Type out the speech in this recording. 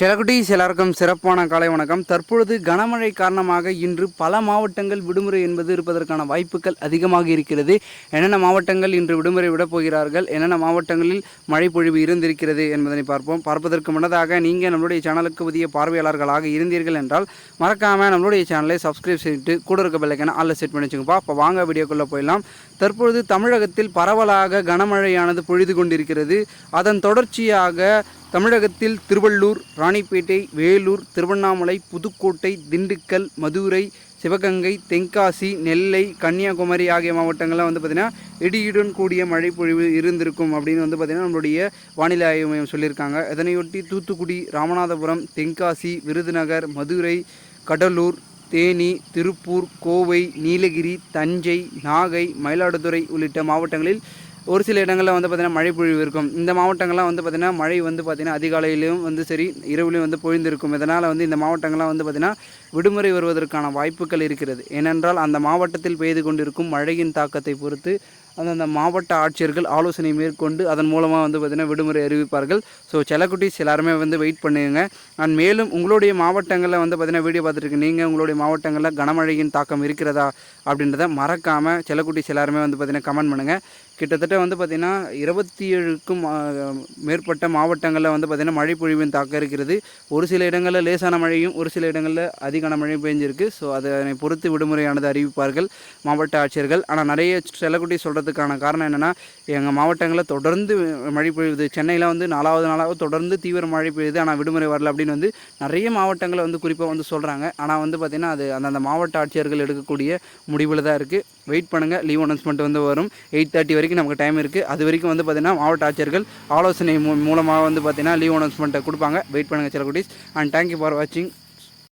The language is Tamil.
செலகுட்டீஸ் எல்லாருக்கும் சிறப்பான காலை வணக்கம். தற்பொழுது கனமழை காரணமாக இன்று பல மாவட்டங்கள் விடுமுறை என்பது இருப்பதற்கான வாய்ப்புகள் அதிகமாக இருக்கிறது. என்னென்ன மாவட்டங்கள் இன்று விடுமுறை விடப் போகிறார்கள்? என்னென்ன மாவட்டங்களில் மழை பொழிவு இருந்திருக்கிறது என்பதனை பார்ப்போம். பார்ப்பதற்கு முன்னதாக நீங்கள் நம்மளுடைய சேனலுக்கு புதிய பார்வையாளர்களாக இருந்தீர்கள் என்றால் மறக்காமல் நம்மளுடைய சேனலை சப்ஸ்கிரைப் செய்துட்டு கூட இருக்க பிள்ளைக்கான ஆளில் செட் பண்ணி வச்சுங்கப்பா. இப்போ வாங்க வீடியோக்குள்ளே போயிடலாம். தற்பொழுது தமிழகத்தில் பரவலாக கனமழையானது பொழிது கொண்டிருக்கிறது. அதன் தொடர்ச்சியாக தமிழகத்தில் திருவள்ளூர் ராணிப்பேட்டை வேலூர் திருவண்ணாமலை புதுக்கோட்டை திண்டுக்கல் மதுரை சிவகங்கை தென்காசி நெல்லை கன்னியாகுமரி ஆகிய மாவட்டங்கள்லாம் வந்து பார்த்திங்கன்னா இடியுடன் கூடிய மழை பொழிவு இருந்திருக்கும் அப்படின்னு வந்து பார்த்திங்கன்னா நம்மளுடைய வானிலை ஆய்வு மையம் சொல்லியிருக்காங்க. இதனையொட்டி தூத்துக்குடி ராமநாதபுரம் தென்காசி விருதுநகர் மதுரை கடலூர் தேனி திருப்பூர் கோவை நீலகிரி தஞ்சை நாகை மயிலாடுதுறை உள்ளிட்ட மாவட்டங்களில் ஒரு சில இடங்களில் வந்து பார்த்திங்கன்னா மழை பொழிவு இருக்கும். இந்த மாவட்டங்கள்லாம் வந்து பார்த்திங்கன்னா மழை வந்து பார்த்திங்கன்னா அதிகாலையிலும் வந்து சரி இரவுலையும் வந்து பொழிந்திருக்கும். இதனால் வந்து இந்த மாவட்டங்கள்லாம் வந்து பார்த்திங்கன்னா விடுமுறை வருவதற்கான வாய்ப்புகள் இருக்கிறது. ஏனென்றால் அந்த மாவட்டத்தில் பெய்து கொண்டிருக்கும் மழையின் தாக்கத்தை பொறுத்து அந்தந்த மாவட்ட ஆட்சியர்கள் ஆலோசனை மேற்கொண்டு அதன் மூலமாக வந்து பார்த்திங்கன்னா விடுமுறை அறிவிப்பார்கள். ஸோ செல்லக்குட்டீஸ் எல்லாருமே வந்து வெயிட் பண்ணுங்க. அண்ட் மேலும் உங்களுடைய மாவட்டங்களில் வந்து பார்த்திங்கன்னா வீடியோ பார்த்துருக்கு நீங்கள் உங்களுடைய மாவட்டங்களில் கனமழையின் தாக்கம் இருக்கிறதா அப்படின்றத மறக்காமல் செலக்குட்டிஸ் எல்லாருமே வந்து பார்த்திங்கன்னா கமெண்ட் பண்ணுங்கள் கிட்டத்தட்ட வந்து பார்த்திங்கன்னா இருபத்தி ஏழுக்கும் மேற்பட்ட மாவட்டங்களில் வந்து பார்த்திங்கன்னா மழை பொழிவின் தாக்கம் இருக்கிறது. ஒரு சில இடங்களில் லேசான மழையும் ஒரு சில இடங்களில் அதிகான மழையும் பெஞ்சிருக்கு. ஸோ அதனை பொறுத்து விடுமுறையானது அறிவிப்பார்கள் மாவட்ட ஆட்சியர்கள். ஆனால் நிறைய செல்லக்குட்டி சொல்கிறதுக்கான காரணம் என்னென்னா எங்கள் மாவட்டங்களில் தொடர்ந்து மழை பொழிவுது சென்னையில் வந்து நாலாவது நாளாக தொடர்ந்து தீவிர மழை பெய்யுது. ஆனால் விடுமுறை வரல அப்படின்னு வந்து நிறைய மாவட்டங்களை வந்து குறிப்பாக வந்து சொல்கிறாங்க ஆனால் வந்து பார்த்திங்கன்னா அது அந்தந்த மாவட்ட ஆட்சியர்கள் எடுக்கக்கூடிய முடிவில் தான் இருக்குது வெயிட் பண்ணுங்கள் லீவ் அனௌன்ஸ்மெண்ட் வந்து வரும். எயிட் தேர்ட்டி வரைக்கும் நமக்கு டைம் இருக்குது அது வரைக்கும் வந்து பார்த்திங்கன்னா மாவட்ட ஆட்சியர்கள் ஆலோசனை மூலமாக வந்து பார்த்திங்கன்னா லீவ் அனௌன்ஸ்மெண்ட்டை கொடுப்பாங்க. வெயிட் பண்ணுங்கள் சில குட்டீஸ். அண்ட் தேங்க்யூ ஃபார் வாட்சிங்